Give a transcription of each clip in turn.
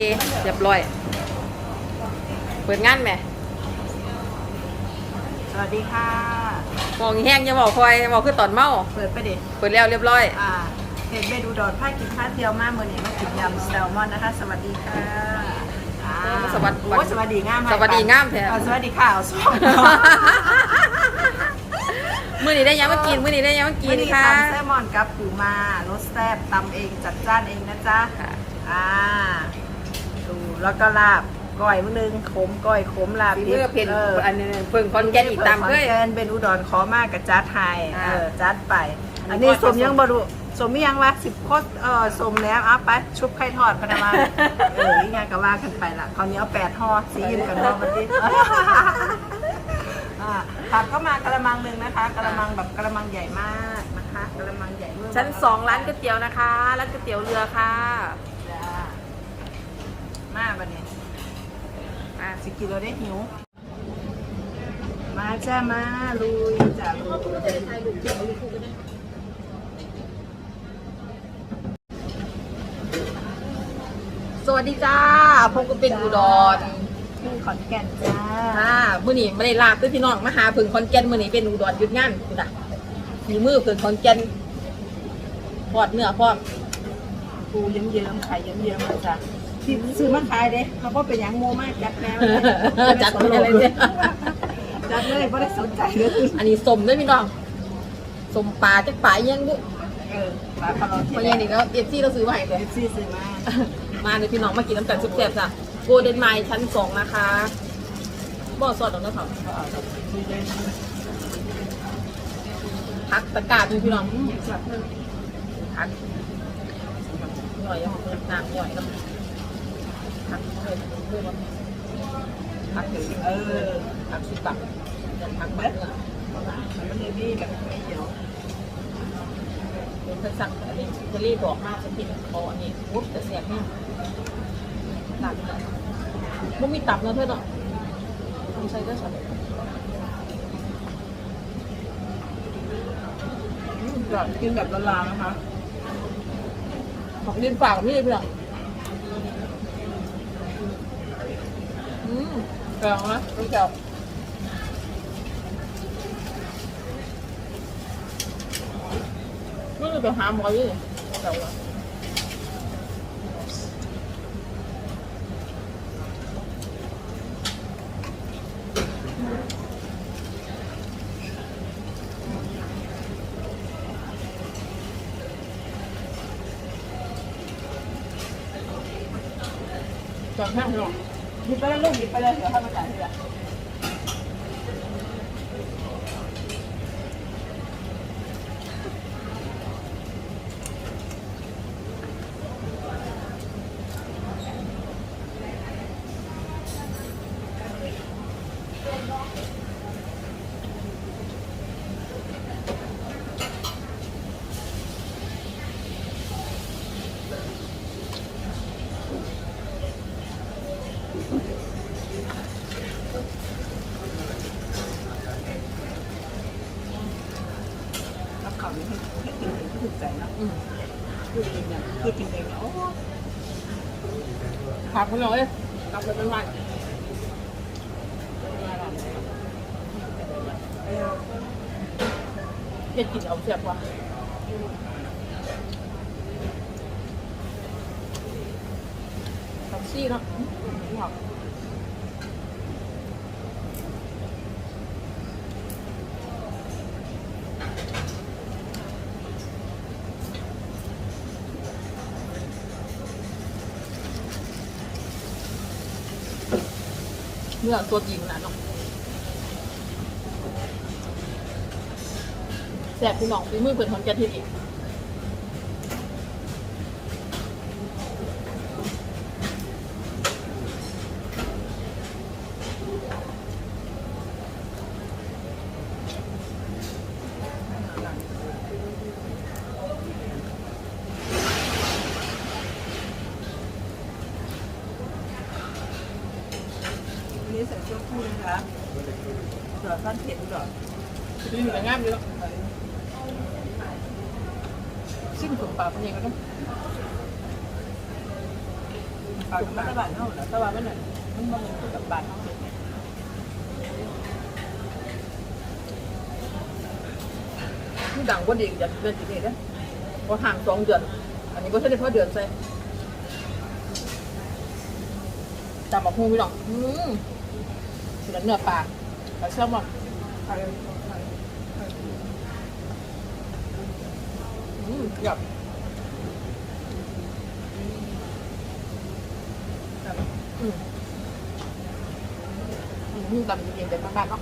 เรียบร้อย เปิดงานไหม สวัสดีค่ะ มองแห้งยังบอกคอยบอกคือตอนเมา เปิดไปดิเปิดแล้วเรียบร้อย อ่าเห็นเมนูดอดผ้ากินผ้าเที่ยวมากเมื่อนี้มากินยำแซลมอนนะคะ สวัสดีค่ะอ่าสวัสดีโอ้ยสวัสดีงามสวัสดีงามแท้เอาสวัสดีค่ะเอาสวัสดีมื้อนี้ได้ยังมากินมื้อนี้ได้ยังมากิวันนนี้ค่ะตำแซลมอนกับปูมารสแซ่บตำเองจัดจ้านเองนะจ๊ะค่ะอ่าดู แล้วก็ลาบก้อยมื้อนึงขมก้อยขมลาบฝีมือเพ็นอออันนึงเพิ่งคอนแกนอีกตามเคยขอนแกนเป็นอุดรขอมากกับจัดไทยอ่าเออจัดไป อัอันนนี้นี้ก้อยสมยังบรุสมยังว่าสิบโคตรเออสมแล้วเอาไปชุบไข่ทอดพนามาเออยังไงก็ว่ากันไปละคราวนี้เอาแปดห่อสีอิ่มกันเนาะวันนี้อ่าผักก็มากระมังหนึ่งนะคะกระมังแบบกระมังใหญ่มากนะคะกระมังใหญ่เมื่อชั้นสองร้านก๋วยเตี๋ยวนะคะร้านก๋วยเตี๋ยวเรือค่ะจ้า มาบันนี้อะสิกิโลได้หิว มาจ้ามาลุยจ้าลุยสวัสดีจ้าพบกันเป็นอุดรที่ขอนแก่นจ้าค่ะมื้อนี้ไม่ได้ลาด้วยพี่น้องมาหาพึ่งคอนแก่นมื้อนี้เป็นอุดรหยุดงานกูน่ะมีมือพึ่งคอนแก่นทอดเนื้อพร้อมปูเยิ้มๆไข่เยิ้มๆมาจ้ะ ที่ซื้อมาขายเด้เขาก็เป็นหยังโมมากจัดแนวจัดไปอะไรเนี่ยจัดเลยไม่ได้สนใจเลยอันนี้สมด้วยพี่น้องสมปลาจักปลายังบุเออปลาคาร์ลเพราะยังนี่แล้วเอฟซีเราซื้อมาให้เลยเอฟซีซื้อมามาเลยพี่น้องมากินน้ำกันสุดแซ่บจ้ะโกลเด้นไมล์ชั้นสองนะคะบ่อสดหรอกนะครับพักตะกร้าดูพี่น้องอื้อพักหน่อยยังของน้ำหน่อยแล้ วพักเลยเพื่อนพักเออพักสิบบาทยังพักแบบเนื้อมันเลยมีแบบไม่เขียวเป็นสั่งอันนี้จะรีบบอกมากจะกินคออันนี้วุ้บจะแสบแน่ตับมุมีตับนะเพื่อนเนาะทำใส่ก็ใส่แบบกินแบบละลานะคะของเรียนปากพี่เลยเพื่อนอืมแกงนะรู้จักไม่ได้เลยแต่ว่าจอด แค่หรอกหยิบไปเลยลูก หยิบไปเลยเดี๋ยวให้มาจ่ายทีหลัง รับเขาให้ให้กินเองก็ถูกใจนะ อืม คือกินเนี่ยคือกินเองเนี่ยโอ้ ผักมันเลยกลับไปเป็นวันเด็ดกินเอาเสียบกว่าผักชีเนาะ อืมหอมเนื้อตัวจริงนะน้องแสบพี่น้องฝีมือเปิดหอนแกนทีอีก วันนี้ใส่เสื้อคู่นะคะ เสือสั้นเข็มก่อนดีเหมือนงามอยู่แล้วซิ่งถึงปากคนเองก็ต้องปากมันบาดเท่าแต่ว่ามันน่ะมันบ่เหมือนกับบาดเท่าที่ดังกว่าเด็กอยากเดือนจีเด็กนะพอห่างสองเดือน อันนี้ก็ใช่ได้เพราะเดือนใส่จำบอกฮูพี่น้องอืมสุดเนื้อปลา ปลาเชื่อมอะอืมหยอบอืมอืมตำเย็นๆแต่บ้านๆเนาะ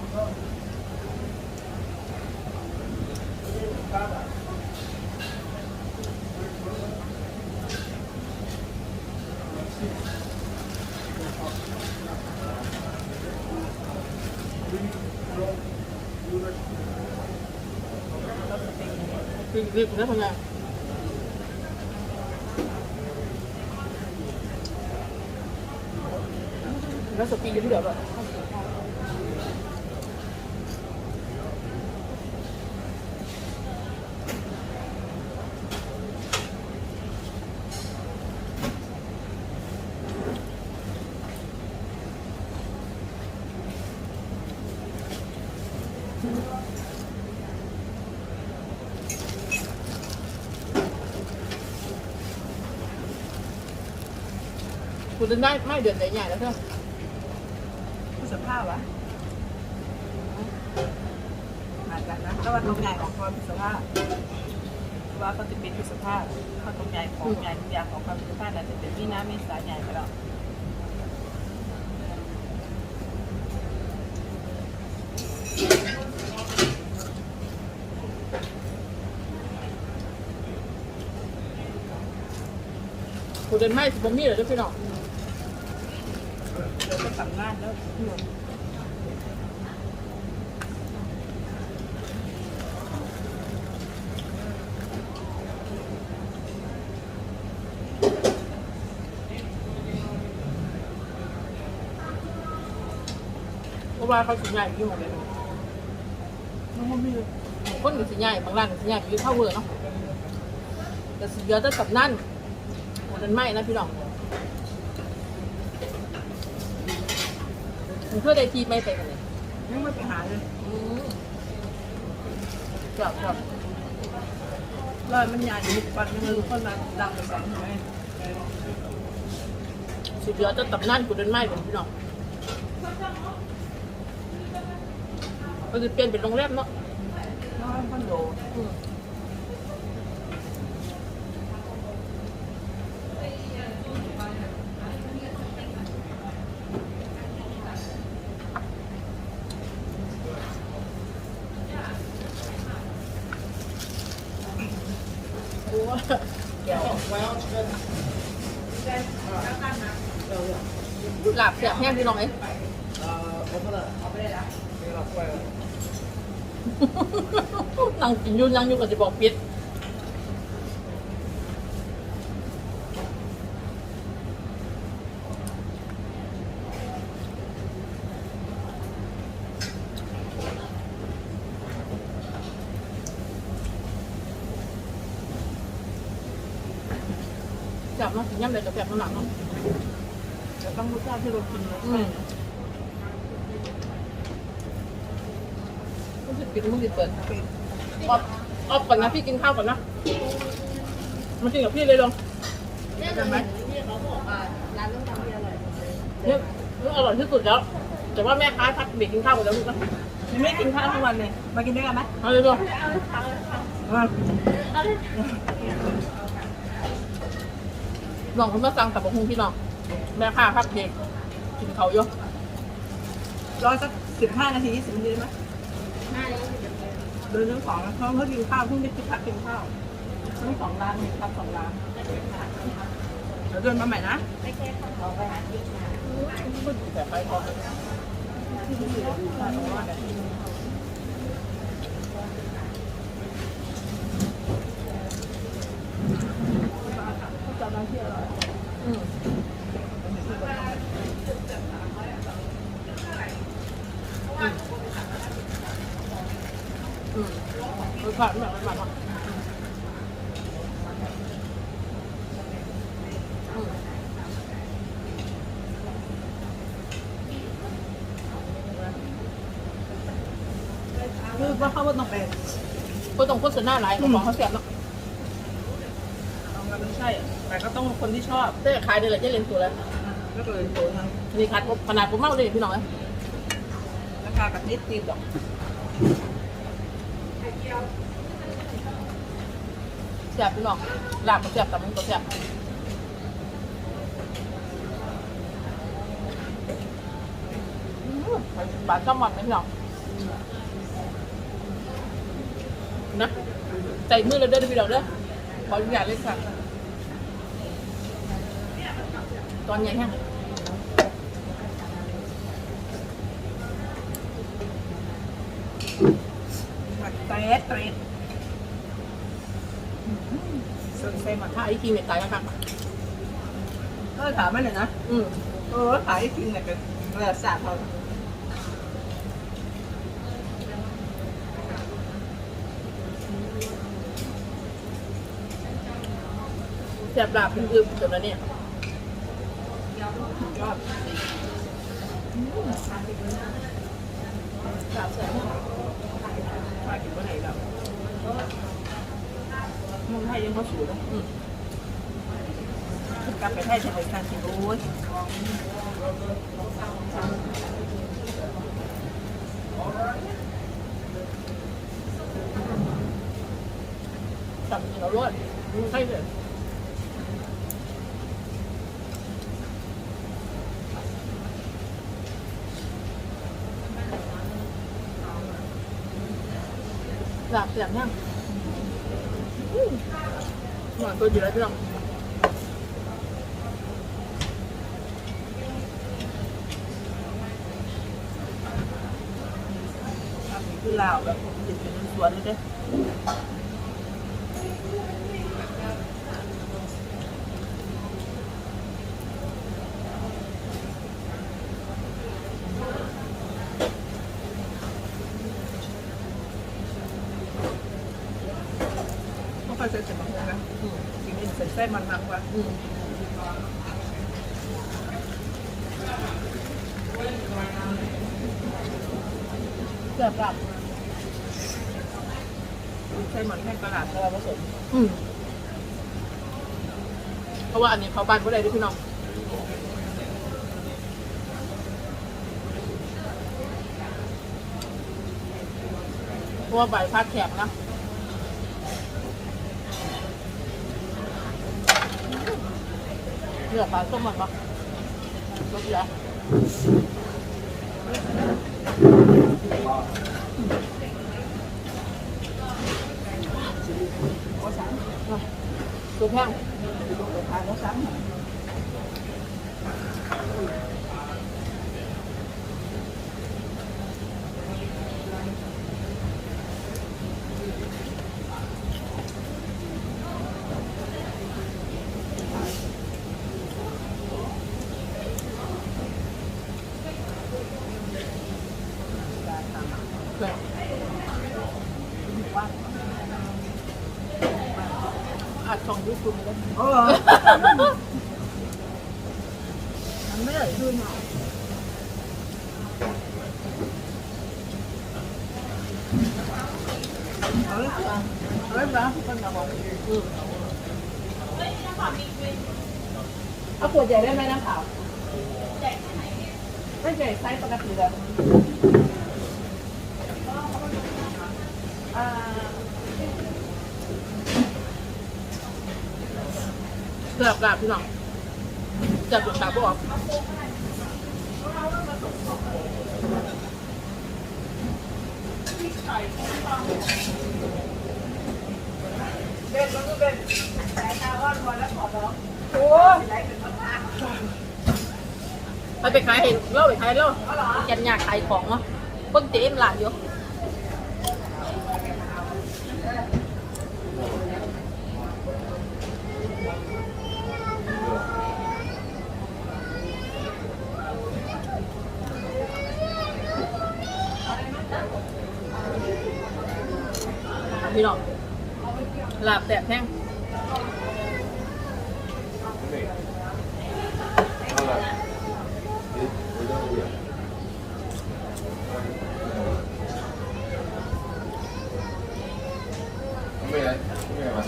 รีบนะทำไงแล้วสปีดที่เดี๋ยวแบ บคุณจะได้ไม่เดือนใหญ่ๆแล้วเถอะผู้สภาพวะมาจากนะแล้วว่าตรงใหญ่ของความสภาพว่าเขาจะเป็นผู้สภาพเขาตรงใหญ่ของใหญ่ทุกอย่างของความสภาพแต่จะเป็นที่น้ำไม่สาใหญ่ไปแล้วคุณจะไม่สิผมมีเหรอเจ้าพี่น้องเรานแล้วเพราะว่าเขาสิใหญ่อยู่หมดเลยน้องมีคนก็สิใหญ่บางร้านก็สิใหญ่อยู่เท่าเวอร์เนาะแต่สิเยอะแต่กับนั่นคุณจะไม่นะพี่น้องมัน เพื่อได้ทีไม่ไปกันเลยยังไม่ไปหาเลยอืมครับครับรอยมันใหญ่อยู่ปันมันคนมาดังไปสองเลยสุดยอดจะตับนั่นกูเดินไม่เป็นพี่น้องก็จะเปลี่ยนเป็นโรงแรมเนาะน้อยคอนโด อืมโอ้ยเดี๋ยว หลับเสียบแห้งพี่น้องเอ้ยนั่งกินอยุ่นั่งอยู่ก็จะบอกปิดจับเนาะกินย่ำเลยจะแสบน้ำหนักเนาะ จะต้องรู้จัก ที่เรากินเลยอืม รู้สึกปิดมึงติดเปิดปิดออฟออฟก่อนนะพี่กินข้าวก่อนนะมากินกับพี่เลยลงเนี่ยจะไหมเนี่ยมันอร่อยที่สุดแล้ว แต่ว่าแม่ค้าพักเบรกกินข้าวก่อนแล้วลูกนะยังไม่กินข้าวทุกวันเลยมากินด้วยกันไหมเอาเลยลูกน้องคุณมาสั่งตับบะฮุงพี่น้อง แม่ค้าพักเบรกกินเขาวอยู่รอสักสิบห้านาทียี่สิบนาทีได้ไหมเดินเรื่องของเขาเขากินข้าวเพิ่งได้กินพักกินข้าวทั้งสองร้านมีครับสองร้านเดี๋ยวเดินมาใหม่นะแต่ไปพอเลยอืมอืม มัม่คือว่าเขาว่าต้องไปก็ต้องโฆษณาหลายของเขาเสียบเนาะมันไม่ใช่ แต่ก็ต้องคนที่ชอบเต่ขายเดือนละเจ๊เลนตัวแล้วก็เลยตัวนั้นนี่ขนาดขนาดผมเมากเลยพี่น้องราคากับนิดตีดอก เสียบพี่น้องลาบก็เสียบแต่มันก็เสียบบาทก็หมดไหมพี่น้องนะใจมือเราเด้อพี่น้องเด้อขออนุญาตเลยค่ะตอนใหญ่แห้งผัดเตรดเตรด สนใจหมักถ้าไอ้กีเมตายนะครับก็ถามมันเลยนะอืมเออขายจริงเนี่ยเป็นเลือดสาดเขาเสียบลาบเป็นอึมจนแล้วเนี่ยยอดลาบเสียบมาถึงเมื่อไหร่แล้ว มึงให้ยังเขาสูงนะอืมกลับไปให้ทำไมการสิโอ้ยจับกินเราด้วยใช่เลยหลับเสียงยังหวาน ตัวอยู่แล้วพี่น้องคือลาวแบบติดเป็นสวนเลยเด้ก็ค่อยเสร็จมาคงนะกินเองเสร็จเส้นมันมากกว่า อืมเสียบหลับ ใช้มันแห้งตลาดเราผสม อืมเพราะว่าอันนี้เขาบ้านก็ได้ด้วยพี่น้องเพราะว่าใบพัดแข็งนะเลือกปลาส้มมันปะสแล้วก็สั่งตัวแห้ง ทานก็ สั่งแบบอัดช่องยูทูบเลยเออมันไม่ได้ขึ้นหรอกเอ้ยเอ้ยบ้าคนละบอกอืมเอาขวดใหญ่ได้ไหมน้ำขาวไม่ใหญ่ไซส์ปกติเลยอ่าเกือบกลับ พี่น้องจับหลุดตาบออกเบ็ดมันก็เป็นสายตาอ่อนพอแล้วขอร้องโอ้ยไหลเป็นพักไปไปขายให้เล่าไปขายเล่าแกนอยากขายของเนาะเพิ่งเจ๊มหลานอยู่ พี่น้องลาบแตบแห้งไม่ไรไม่ไรมา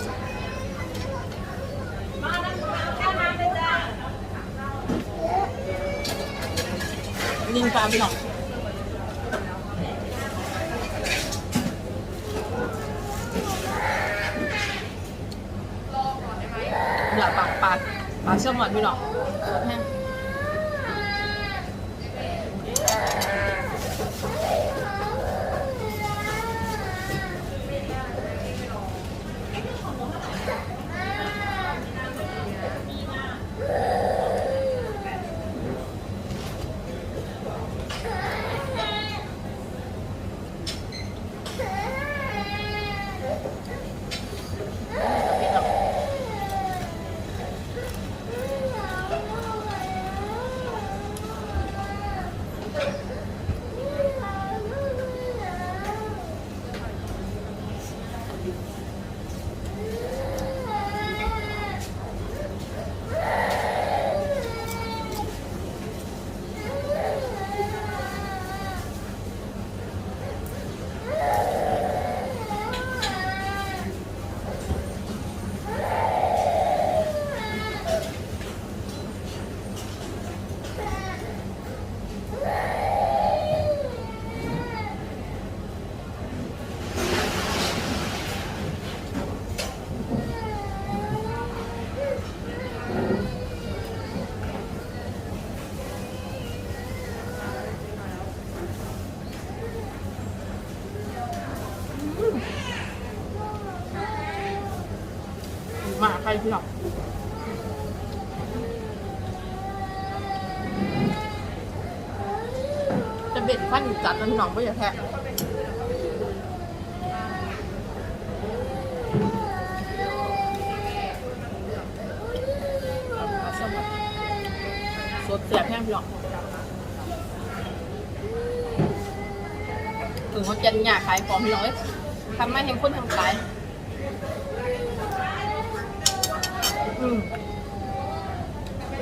ลิงปลาพี่น้อง มาใครพี่น้องจะเบ็ดขั้นจัดนะพี่น้องไม่อย่าแพ้สดแสบแห้งพี่น้องถึงเขาจะหยาขายของพี่น้องทำไมาเห็นคนทำขาย อืม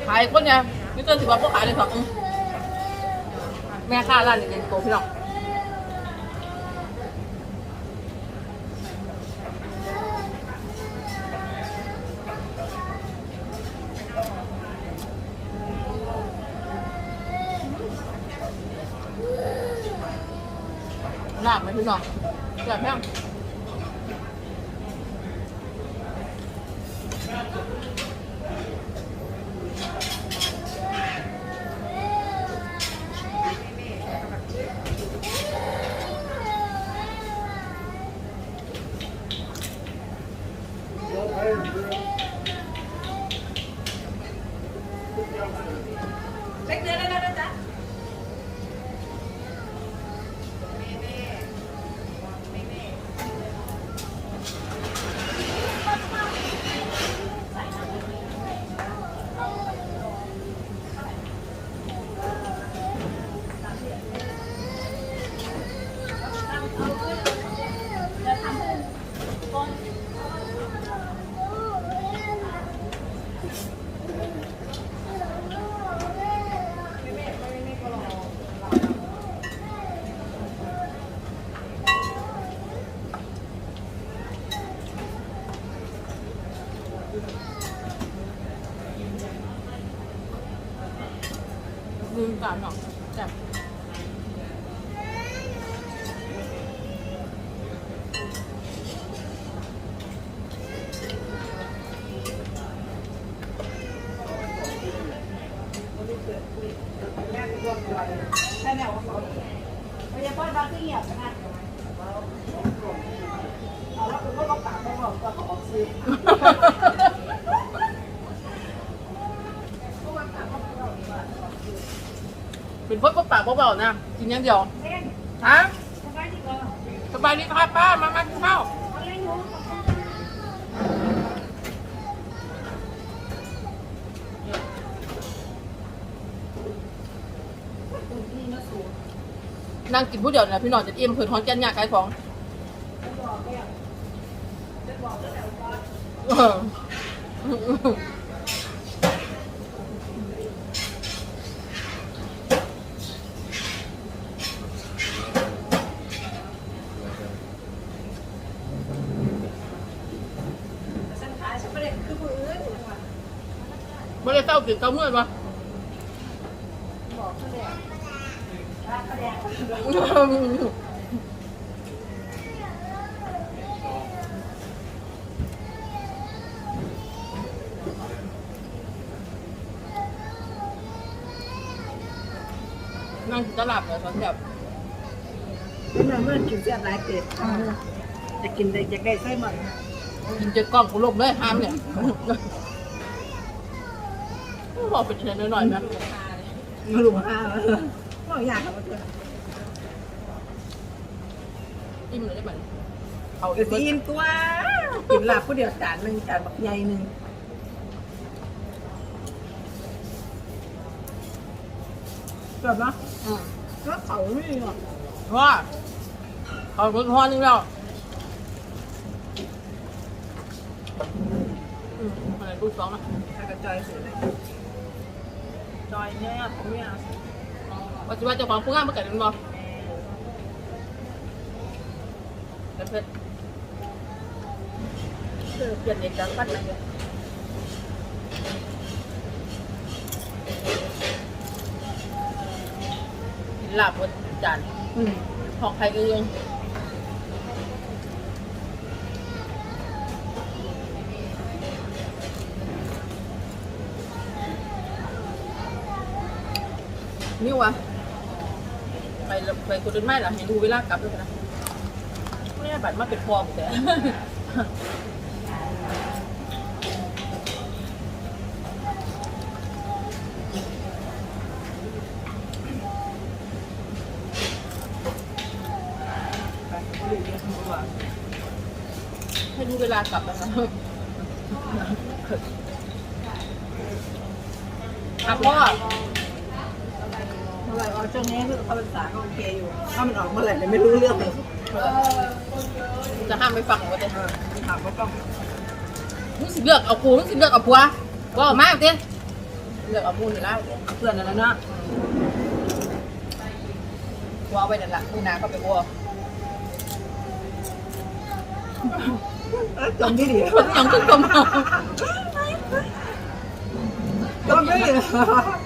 ขายคนเนี่ยนี่เกินสิบว่าพวกขายเลยสองแม่ค้าร้านเด็กๆโกพี่น้องลาบไหมพี่น้องแบบแห้ง เล็กเดือนได้แล้วนะจ๊ะ ลืมการเนาะแบบ ใช่แนวของเขาไม่ใช่ป้อนบางที่เงียบนะเอาแล้วคุณก็มาปากไม่บอกก็ออกซื้อ เป็นพดก็ปากเบานะกินอย่างเดียวฮะสบายดีครับป้ามามากินข้าวนั่งกินผู้เดียวนะพี่น้องจะเอี่ยมเผื่อท้องแก่นยากขายของเออ ฉันขายฉันไม่ได้คือมืออื่น ไม่ได้เต้า กินเต้าเมื่อยปะบอกเขาเลยนั่งตลาดเลยสอนแบบเป็นเมื่อกินเสียบหลายเกล็ดจะกินได้จะได้ไส้หมดกินเจอกล้องกูลบเลยห้ามเนี่ย บอกเป็นเชนหน่อยๆนะมาลุมห้าแล้วก็อยากทำมาเถอะอิ่มเลยได้ไหมเอาเดี๋ยวซีนตัวกินลาบผู้เดียวจานหนึ่งจานบักใหญ่หนึ่งเกิดเนาะอืมแล้วเขาไม่มีหรอกว่าเอารถฮอนนึงแล้วอืมอะไรรูปสองนะถ้ากระจอยเสร็จเลย จอยเนี่ยผมเนี่ยว่าจะว่าเจ้าของผู้งานมาเกิดเป็นบ่แล้วเพื่อนเออเปลี่ยนเด็กดังปั้นอะไรเนี่ยกินลาบบนจานอืมของใครเอง นี่วะไปไปคนอื่นไม่หรอเห็นดูเวลากลับด้วยนะไม่ได้บัตรมาเป็นฟอร์มแต่ไปเรียนรู้ว่าให้ดูเวลากลับนะคะอะพ่อ เมื่อไหร่ออกช่วงนี้คือเขาภาษาก็โอเคอยู่ ถ้ามันออกเมื่อไหร่เนี่ยไม่รู้เรื่องเลยจะห้ามไม่ฟังว่าจะเออถามว่าต้องมึงสิเลือกเอากูมึงสิเลือกเอาผัวว่าเอามาเต้เลือกเอามูลอยู่แล้วเพื่อนอะไรเนาะผัวเอาไว้นั่นแหละกูนาก็ไปบัวเอ้ยจำไม่ดีคนยังขึ้นกลมเอาจำไม่ดีเดี๋ยวได้ของเลยเนี่ยอืมโอ้ปาที่เกิดเนี่ยโอ้โหที่เกาะเนี่ยจับใจง่ายเขาก็ได้สิคัดใจสิง่ายโอ้มาปัดที่เดี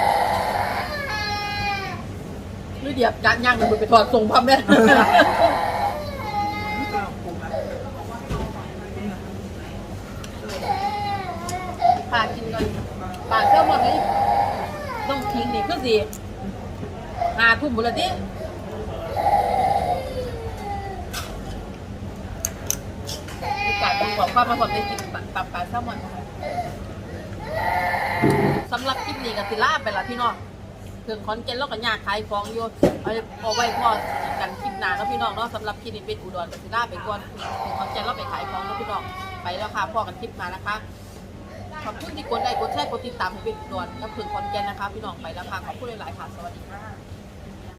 หรือเดียบจัดย่างมันไปถอดส่งพับเนี่ยก็ปรุงอะปากินกันปลาแซลมอนนี่ต้องทิ้งนี่คือสิหาทุ่มบุละดิมีการประกอบความมาพอได้กินปลาปลาปลาแซลมอนนะคะสำหรับคลิปนี้กับสิล่าไปละพี่น้อง ถึงคอนเจนแล้วก็ยากขายของอยู่เอาเอาไว้พอกันคลิปหน้าแล้วพี่น้องเนาะสำหรับคลิปนี้เป็นอุดรกับสุราไปก่อนถึงคอนเจนแล้วไปขายของแล้วพี่น้องไปแล้วค่ะพอกันคลิปมานะคะขอบคุณที่กดไลค์กดแชร์กดติดตามให้เป็นอุดรกับถึงคอนเจนนะคะ พี่น้องไปแล้วค่ะขอบคุณหลายๆค่ะสวัสดีค่ะ